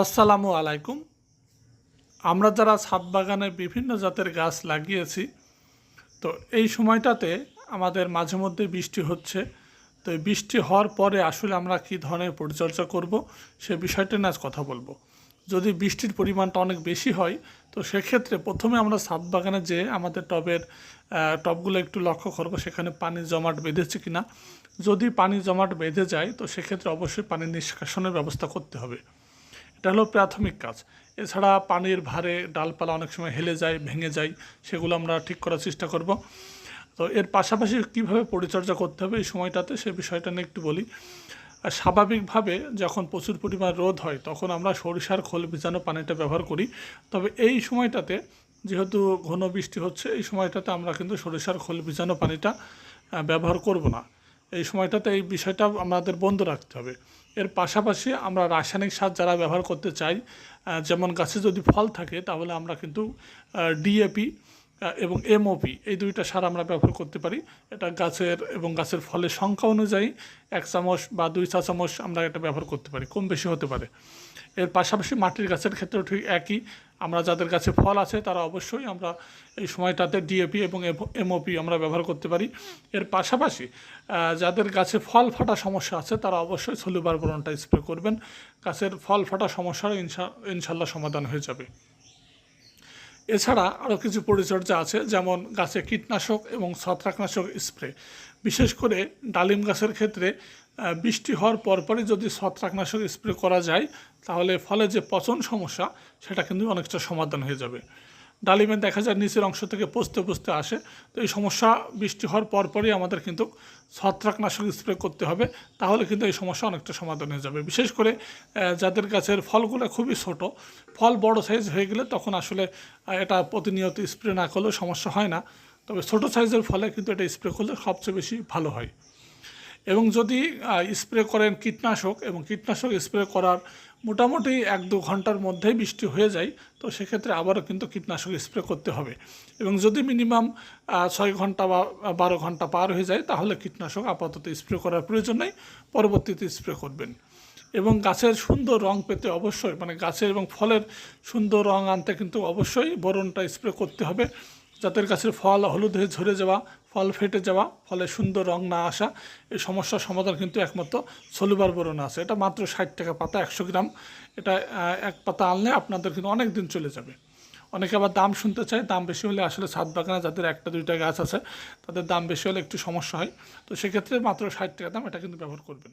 আসসালামু আলাইকুম। আমরা যারা ছাদ বাগানে বিভিন্ন জাতের গাছ লাগিয়েছি, তো এই সময়টাতে আমাদের মাঝে মধ্যে বৃষ্টি হচ্ছে। তো এই বৃষ্টি হওয়ার পরে আসলে আমরা কী ধরনের পরিচর্যা করব, সে বিষয়টা নিয়ে আজ কথা বলব। যদি বৃষ্টির পরিমাণটা অনেক বেশি হয়, তো সেক্ষেত্রে প্রথমে আমরা ছাদ বাগানে যে আমাদের টবের টবগুলো একটু লক্ষ্য করব, সেখানে পানি জমাট বেঁধেছে কিনা। যদি পানি জমাট বেঁধে যায়, তো সেক্ষেত্রে অবশ্যই পানি নিষ্কাশনের ব্যবস্থা করতে হবে। এটা হলো প্রাথমিক কাজ। এছাড়া পানির ভারে ডালপালা অনেক সময় হেলে যায়, ভেঙে যায়, সেগুলো আমরা ঠিক করার চেষ্টা করব। তো এর পাশাপাশি কীভাবে পরিচর্যা করতে হবে এই সময়টাতে সে বিষয়টা নিয়ে একটু বলি। আর স্বাভাবিকভাবে যখন প্রচুর পরিমাণ রোদ হয়, তখন আমরা সরিষার খোল ভিজানো পানিটা ব্যবহার করি। তবে এই সময়টাতে যেহেতু ঘন বৃষ্টি হচ্ছে, এই সময়টাতে আমরা কিন্তু সরিষার খোল ভিজানো পানিটা ব্যবহার করব না। এই সময়টাতে এই বিষয়টা আমাদের বন্ধ রাখতে হবে। এর পাশাপাশি আমরা রাসায়নিক সার যারা ব্যবহার করতে চাই যেমন গাছে যদি ফল থাকে, তাহলে আমরা কিন্তু ডিএপি এবং এমওপি এই দুইটা সার আমরা ব্যবহার করতে পারি। এটা গাছের এবং গাছের ফলের সংখ্যা অনুযায়ী এক চামচ বা দুই চা চামচ আমরা এটা ব্যবহার করতে পারি, কম বেশি হতে পারে। এর পাশাপাশি মাটির গাছের ক্ষেত্রেও ঠিক একই। আমরা যাদের গাছে ফল আছে, তারা অবশ্যই আমরা এই সময়টাতে ডিএপি এবং এমওপি আমরা ব্যবহার করতে পারি। এর পাশাপাশি যাদের গাছে ফল ফাটা সমস্যা আছে, তারা অবশ্যই সলিবার বরণটা স্প্রে করবেন। গাছের ফল ফাটা সমস্যার ইনশা, ইনশাল্লাহ সমাধান হয়ে যাবে। এছাড়া আরও কিছু পরিচর্যা আছে, যেমন গাছে কীটনাশক এবং ছত্রাকনাশক স্প্রে। বিশেষ করে ডালিম গাছের ক্ষেত্রে বৃষ্টি হওয়ার পরপরই যদি ছত্রাকনাশক স্প্রে করা যায়, তাহলে ফলে যে পচন সমস্যা, সেটা কিন্তু অনেকটা সমাধান হয়ে যাবে। ডালিমে দেখা যায় নিচের অংশ থেকে পচতে পচতে আসে। তো এই সমস্যা বৃষ্টি হওয়ার পরপরই আমাদের কিন্তু ছত্রাকনাশক স্প্রে করতে হবে। তাহলে কিন্তু এই সমস্যা অনেকটা সমাধান হয়ে যাবে। বিশেষ করে যাদের গাছের ফলগুলো খুবই ছোট, ফল বড় সাইজ হয়ে গেলে তখন আসলে এটা প্রতিনিয়ত স্প্রে না করলেও সমস্যা হয় না। তবে ছোটো সাইজের ফলে কিন্তু এটা স্প্রে করলে সবচেয়ে বেশি ভালো হয়। এবং যদি স্প্রে করেন কীটনাশক এবং কীটনাশক স্প্রে করার মোটামুটি এক দু ঘণ্টার মধ্যেই বৃষ্টি হয়ে যায়, তো সেক্ষেত্রে আবারও কিন্তু কীটনাশক স্প্রে করতে হবে। এবং যদি মিনিমাম ছয় ঘণ্টা বা বারো ঘণ্টা পার হয়ে যায়, তাহলে কীটনাশক আপাতত স্প্রে করার প্রয়োজন নেই, পরবর্তীতে স্প্রে করবেন। এবং গাছের সুন্দর রং পেতে অবশ্যই মানে গাছের এবং ফলের সুন্দর রং আনতে কিন্তু অবশ্যই বরণটা স্প্রে করতে হবে। যাদের গাছের ফল হলুদ হয়ে ঝরে যাওয়া, ফল ফেটে যাওয়া, ফলে সুন্দর রং না আসা, এই সমস্যার সমাধান কিন্তু একমাত্র সলুবার বোরন আছে। এটা মাত্র ষাট টাকা পাতা, একশো গ্রাম। এটা এক পাতা আনলে আপনাদের কিন্তু অনেক দিন চলে যাবে। অনেকে আবার দাম শুনতে চায়, দাম বেশি হলে আসলে ছাদ বাগানে যাদের একটা, দুইটা গাছ আছে, তাদের দাম বেশি হলে একটু সমস্যা হয়। তো সেক্ষেত্রে মাত্র ষাট টাকা দাম এটা কিন্তু ব্যবহার করবেন।